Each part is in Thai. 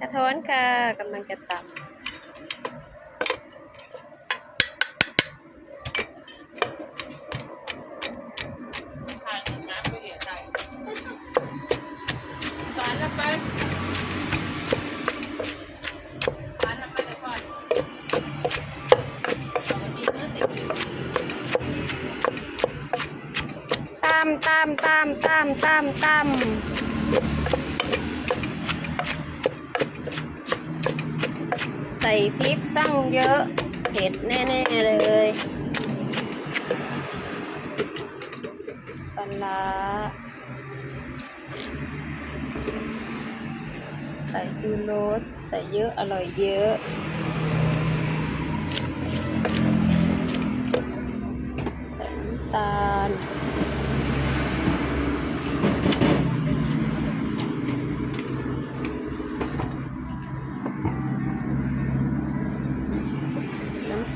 กระท้อนค่ะกำลังจะตำถ่ายน้ำไปเห็นใจสารละไปสารละไปเลยก่อนเอามติดอยู่ตำตำตำตำตำตำ ใส่พริกตั้งเยอะ เผ็ดแน่ๆเลยปลาร้าใส่ชูรสใส่เยอะ อร่อยเยอะใส่น้ำตาล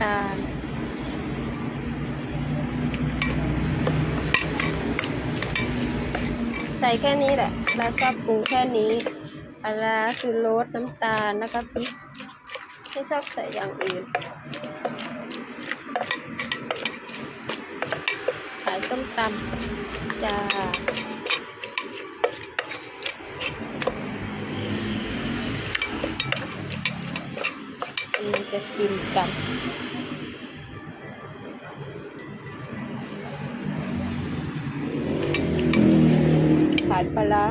ตาล ใส่แค่นี้แหละ เราชอบปรุงแค่นี้ปลาร้าชูรสน้ำตาลแล้วก็พริกไม่ชอบใส่อย่างอื่น ขายส้มตำจ้า เราจะชิมกัน ขายปลาร้า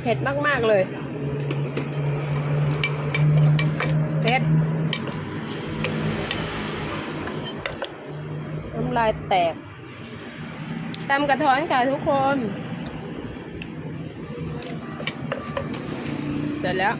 เผ็ดมาก ๆ เลย เผ็ด น้ำลายแตกตำกระท้อนค่ะทุกคน เสร็จแล้ว